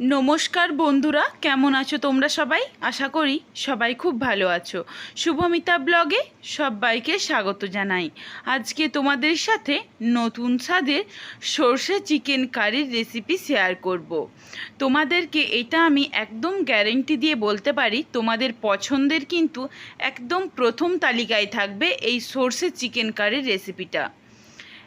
নমস্কার বন্ধুরা, কেমন আছো তোমরা সবাই? আশা করি সবাই খুব ভালো আছো। শুভমিতা ব্লগে সবাইকে স্বাগত জানাই। আজকে তোমাদের সাথে নতুন স্বাদের সর্ষে চিকেন কারির রেসিপি শেয়ার করব। তোমাদেরকে এটা আমি একদম গ্যারেন্টি দিয়ে বলতে পারি, তোমাদের পছন্দের কিন্তু একদম প্রথম তালিকায় থাকবে এই সর্ষে চিকেন কারির রেসিপিটা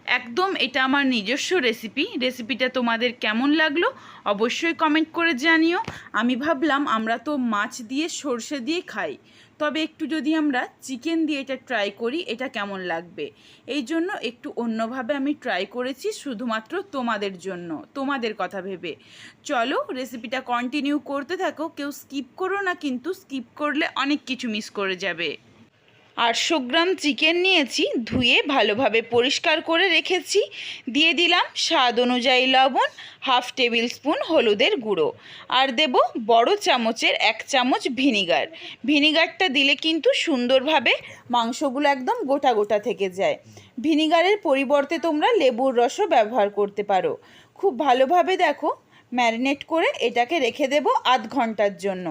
একদম, এটা আমার নিজস্ব রেসিপি রেসিপিটা তোমাদের কেমন লাগল অবশ্যই কমেন্ট করে জানিও। আমি ভাবলাম আমরা তো মাছ দিয়ে সর্ষে দিয়ে খাই। তবে একটু যদি আমরা চিকেন দিয়ে এটা ট্রাই করি, এটা কেমন লাগবে? এই জন্য একটু অন্যভাবে আমি ট্রাই করেছি শুধুমাত্র তোমাদের জন্য, তোমাদের কথা ভেবে। চলো রেসিপিটা কন্টিনিউ করতে থাকো। কেউ স্কিপ করো না, কিন্তু স্কিপ করলে অনেক কিছু মিস করে যাবে। আটশো গ্রাম চিকেন নিয়েছি, ধুয়ে ভালোভাবে পরিষ্কার করে রেখেছি। দিয়ে দিলাম স্বাদ অনুযায়ী লবণ, হাফ টেবিল স্পুন হলুদের গুঁড়ো। আর দেব বড় চামচের এক চামচ ভিনিগার। ভিনিগারটা দিলে কিন্তু সুন্দরভাবে মাংসগুলো একদম গোটা গোটা থেকে যায়। ভিনিগারের পরিবর্তে তোমরা লেবুর রসও ব্যবহার করতে পারো। খুব ভালোভাবে দেখো, ম্যারিনেট করে এটাকে রেখে দেব আধ ঘণ্টার জন্য।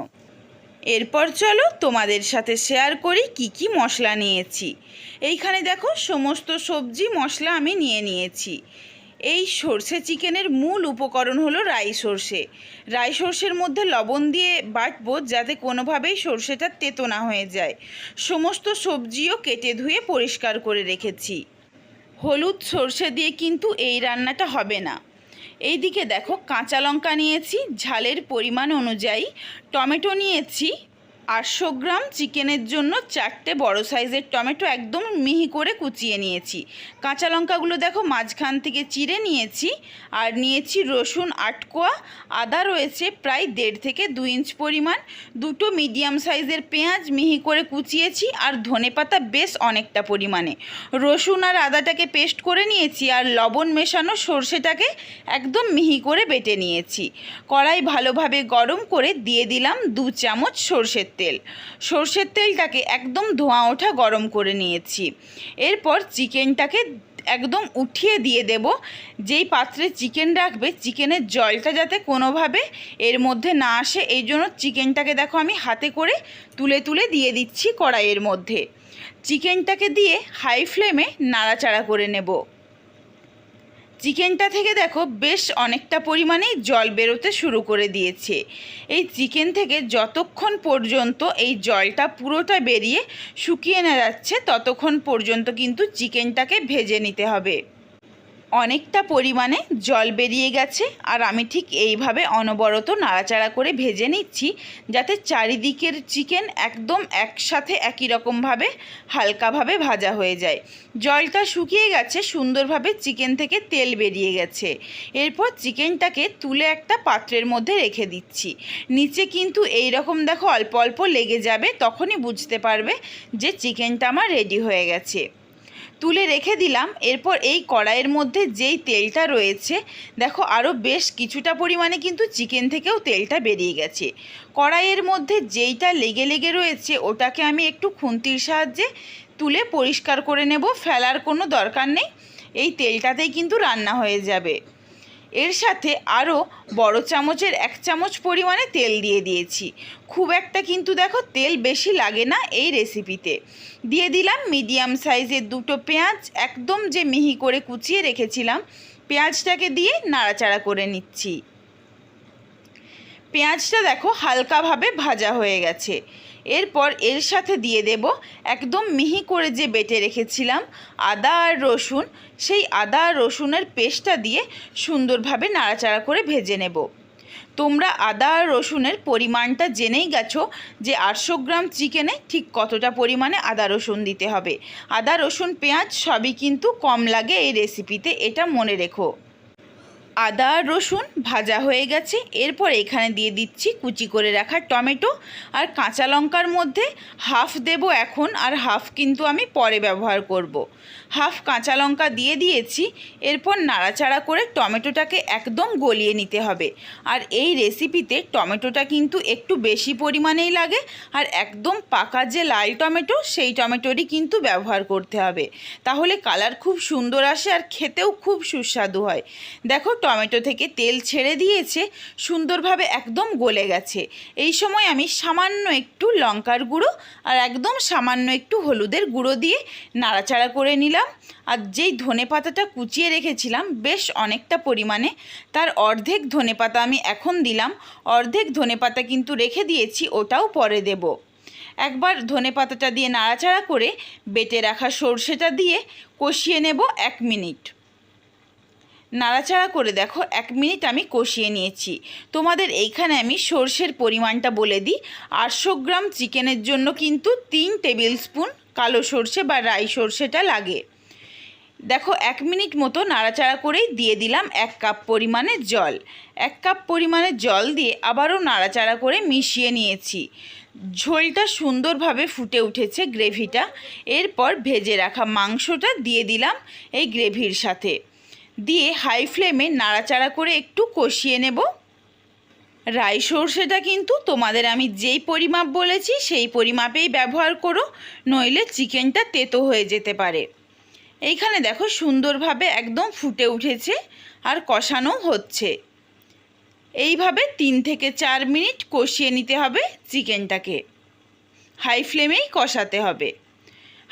এরপর চলো তোমাদের সাথে শেয়ার করি কি কি মশলা নিয়েছি। এইখানে দেখো সমস্ত সবজি, মশলা আমি নিয়ে নিয়েছি। এই সর্ষে চিকেনের মূল উপকরণ হলো রাই সর্ষে। রাই সর্ষের মধ্যে লবণ দিয়ে বাটবো যাতে কোনোভাবেই সর্ষেটা তেতো না হয়ে যায়। সমস্ত সবজিও কেটে ধুয়ে পরিষ্কার করে রেখেছি। হলুদ সর্ষে দিয়ে কিন্তু এই রান্নাটা হবে না। এইদিকে দেখো কাঁচা লঙ্কা নিয়েছি ঝালের পরিমাণ অনুযায়ী টমেটো নিয়েছি আটশো গ্রাম চিকেনের জন্য চারটে বড় সাইজের টমেটো একদম মিহি করে কুচিয়ে নিয়েছি। কাঁচা লঙ্কাগুলো দেখো মাঝখান থেকে চিড়ে নিয়েছি আর নিয়েছি রসুন আটকোয়া আদা রয়েছে প্রায় দেড় থেকে দু ইঞ্চ পরিমাণ। দুটো মিডিয়াম সাইজের পেঁয়াজ মিহি করে কুচিয়েছি আর ধনেপাতা বেশ অনেকটা পরিমাণে। রসুন আর আদাটাকে পেস্ট করে নিয়েছি আর লবণ মেশানো সর্ষেটাকে একদম মিহি করে বেটে নিয়েছি। কড়াই ভালোভাবে গরম করে দিয়ে দিলাম দু চামচ সর্ষের তেল। সর্ষের তেলটাকে একদম ধোঁয়া ওঠা গরম করে নিয়েছি। এরপর চিকেনটাকে একদম উঠিয়ে দিয়ে দেব। যেই পাত্রে চিকেন রাখবে, চিকেনের জলটা যাতে কোনোভাবে এর মধ্যে না আসে, এই জন্য চিকেনটাকে দেখো আমি হাতে করে তুলে তুলে দিয়ে দিচ্ছি কড়াইয়ের মধ্যে। চিকেনটাকে দিয়ে হাই ফ্লেমে নাড়াচাড়া করে নেব। চিকেনটা থেকে দেখো বেশ অনেকটা পরিমাণেই জল বেরোতে শুরু করে দিয়েছে। এই চিকেন থেকে যতক্ষণ পর্যন্ত এই জলটা পুরোটা বেরিয়ে শুকিয়ে না যাচ্ছে, ততক্ষণ পর্যন্ত কিন্তু চিকেনটাকে ভেজে নিতে হবে। অনেকটা পরিমাণে জল বেরিয়ে গেছে, আর আমি ঠিক এইভাবে অনবরত নাড়াচাড়া করে ভেজে নিচ্ছি, যাতে চারিদিকের চিকেন একদম একসাথে একই রকমভাবে, হালকাভাবে ভাজা হয়ে যায়। জলটা শুকিয়ে গেছে, সুন্দরভাবে চিকেন থেকে তেল বেরিয়ে গেছে। এরপর চিকেনটাকে তুলে একটা পাত্রের মধ্যে রেখে দিচ্ছি। নিচে কিন্তু এই রকম দেখো অল্প অল্প লেগে যাবে, তখনই বুঝতে পারবে যে চিকেনটা আমার রেডি হয়ে গেছে। তুলে রেখে দিলাম। এরপর এই কড়াইয়ের মধ্যে যেই তেলটা রয়েছে, দেখো আরও বেশ কিছুটা পরিমাণে কিন্তু চিকেন থেকেও তেলটা বেরিয়ে গেছে। কড়াইয়ের মধ্যে যেইটা লেগে লেগে রয়েছে, ওটাকে আমি একটু খুন্তির সাহায্যে তুলে পরিষ্কার করে নেব, ফেলার কোনো দরকার নেই। এই তেলটাতেই কিন্তু রান্না হয়ে যাবে। এর সাথে আরও বড় চামচের এক চামচ পরিমাণে তেল দিয়ে দিয়েছি। খুব একটা কিন্তু দেখো তেল বেশি লাগে না এই রেসিপিতে দিয়ে দিলাম মিডিয়াম সাইজের দুটো পেঁয়াজ, একদম যে মিহি করে কুচিয়ে রেখেছিলাম। পেঁয়াজটাকে দিয়ে নাড়াচাড়া করে নিচ্ছি। পেঁয়াজটা দেখো হালকাভাবে ভাজা হয়ে গেছে। এরপর এর সাথে দিয়ে দেব একদম মিহি করে যে বেটে রেখেছিলাম আদা আর রসুন, সেই আদা আর রসুনের পেস্টটা দিয়ে সুন্দরভাবে নাড়াচাড়া করে ভেজে নেব। তোমরা আদা আর রসুনের পরিমাণটা জেনেই গেছো যে আটশো গ্রাম চিকেনে ঠিক কতটা পরিমাণে আদা রসুন দিতে হবে। আদা রসুন পেঁয়াজ সবই কিন্তু কম লাগে এই রেসিপিতে এটা মনে রেখো। আদা, রসুন ভাজা হয়ে গেছে। এরপর এখানে দিয়ে দিচ্ছি কুচি করে রাখা টমেটো। আর কাঁচা লঙ্কার মধ্যে হাফ দেব এখন, আর হাফ কিন্তু আমি পরে ব্যবহার করব। হাফ কাঁচা লঙ্কা দিয়ে দিয়েছি। এরপর নাড়াচাড়া করে টমেটোটাকে একদম গলিয়ে নিতে হবে। আর এই রেসিপিতে টমেটোটা কিন্তু একটু বেশি পরিমাণেই লাগে। আর একদম পাকা যে লাল টমেটো, সেই টমেটোরই কিন্তু ব্যবহার করতে হবে। তাহলে কালার খুব সুন্দর আসে আর খেতেও খুব সুস্বাদু হয়। দেখো টমেটো থেকে তেল ছেড়ে দিয়েছে, সুন্দরভাবে একদম গলে গেছে। এই সময় আমি সামান্য একটু লঙ্কার গুঁড়ো আর একদম সামান্য একটু হলুদের গুঁড়ো দিয়ে নাড়াচাড়া করে নিলাম। আর যেই ধনে পাতাটা কুচিয়ে রেখেছিলাম, বেশ অনেকটা পরিমাণে, তার অর্ধেক ধনে পাতা আমি এখন দিলাম। অর্ধেক ধনে পাতা কিন্তু রেখে দিয়েছি, ওটাও পরে দেব। একবার ধনে পাতাটা দিয়ে নাড়াচাড়া করে বেটে রাখা সর্ষেটা দিয়ে কষিয়ে নেব এক মিনিট। নাড়াচাড়া করে দেখো, এক মিনিট আমি কষিয়ে নিয়েছি। তোমাদের এইখানে আমি সর্ষের পরিমাণটা বলে দিই। আটশো গ্রাম চিকেনের জন্য কিন্তু তিন টেবিল স্পুন কালো সর্ষে বা রাই সর্ষেটা লাগে। দেখো, এক মিনিট মতো নাড়াচাড়া করেই দিয়ে দিলাম এক কাপ পরিমাণে জল। এক কাপ পরিমাণে জল দিয়ে আবারও নাড়াচাড়া করে মিশিয়ে নিয়েছি। ঝোলটা সুন্দরভাবে ফুটে উঠেছে গ্রেভিটা। এরপর ভেজে রাখা মাংসটা দিয়ে দিলাম এই গ্রেভির সাথে। দিয়ে হাই ফ্লেমে নাড়াচাড়া করে একটু কষিয়ে নেব। রাই সর্ষেটা কিন্তু তোমাদের আমি যেই পরিমাপ বলেছি, সেই পরিমাপেই ব্যবহার করো, নইলে চিকেনটা তেতো হয়ে যেতে পারে। এইখানে দেখো সুন্দরভাবে একদম ফুটে উঠেছে আর কষানো হচ্ছে। এইভাবে তিন থেকে চার মিনিট কষিয়ে নিতে হবে চিকেনটাকে। হাই ফ্লেমেই কষাতে হবে।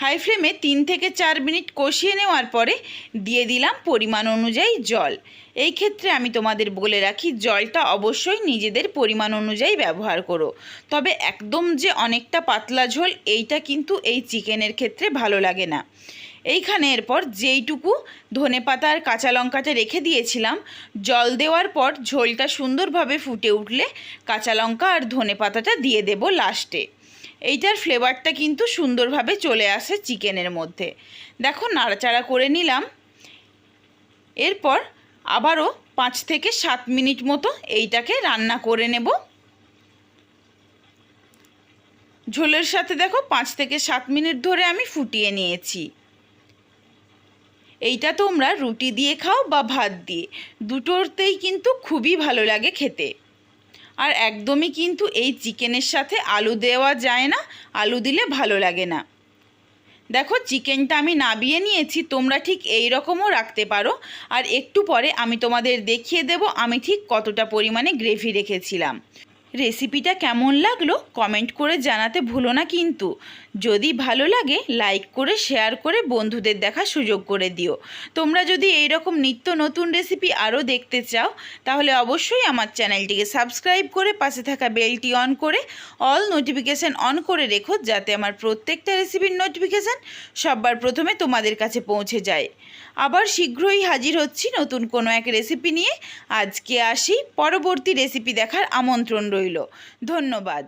হাই ফ্লেমে তিন থেকে চার মিনিট কষিয়ে নেওয়ার পরে দিয়ে দিলাম পরিমাণ অনুযায়ী জল। এই ক্ষেত্রে আমি তোমাদের বলে রাখি, জলটা অবশ্যই নিজেদের পরিমাণ অনুযায়ী ব্যবহার করো। তবে একদম যে অনেকটা পাতলা ঝোল, এইটা কিন্তু এই চিকেনের ক্ষেত্রে ভালো লাগে না। এইখানে এরপর যেইটুকু ধনে আর কাঁচা লঙ্কাটা রেখে দিয়েছিলাম, জল দেওয়ার পর ঝোলটা সুন্দরভাবে ফুটে উঠলে কাঁচা লঙ্কা আর ধনে পাতাটা দিয়ে দেব লাস্টে। এইটার ফ্লেভারটা কিন্তু সুন্দরভাবে চলে আসে চিকেনের মধ্যে। দেখো নাড়াচাড়া করে নিলাম। এরপর আবারও পাঁচ থেকে সাত মিনিট মতো এইটাকে রান্না করে নেব। ঝোলের সাথে দেখো পাঁচ থেকে সাত মিনিট ধরে আমি ফুটিয়ে নিয়েছি। এইটা তোমরা রুটি দিয়ে খাও বা ভাত দিয়ে। দুটোরতেই কিন্তু খুবই ভালো লাগে খেতে। আর একদমই কিন্তু এই চিকেনের সাথে আলু দেওয়া যায় না, আলু দিলে ভালো লাগে না। দেখো, চিকেনটা আমি নাবিয়ে নিয়েছি, তোমরা ঠিক এই রকমও রাখতে পারো। আর একটু পরে আমি তোমাদের দেখিয়ে দেব আমি ঠিক কতটা পরিমাণে গ্রেভি রেখেছিলাম। রেসিপিটা কেমন লাগল কমেন্ট করে জানাতে ভুলো না কিন্তু। যদি ভালো লাগে, লাইক করে, শেয়ার করে বন্ধুদের দেখা সুযোগ করে দিও। তোমরা যদি এই রকম নিত্য নতুন রেসিপি আরও দেখতে চাও, তাহলে অবশ্যই আমার চ্যানেলটিকে সাবস্ক্রাইব করে পাশে থাকা বেলটি অন করে, অল নোটিফিকেশান অন করে রেখো যাতে আমার প্রত্যেকটা রেসিপির নোটিফিকেশান সবার প্রথমে তোমাদের কাছে পৌঁছে যায়। আবার শীঘ্রই হাজির হচ্ছি নতুন কোনো এক রেসিপি নিয়ে। আজকে আসি পরবর্তী রেসিপি দেখার আমন্ত্রণ রইল। ধন্যবাদ।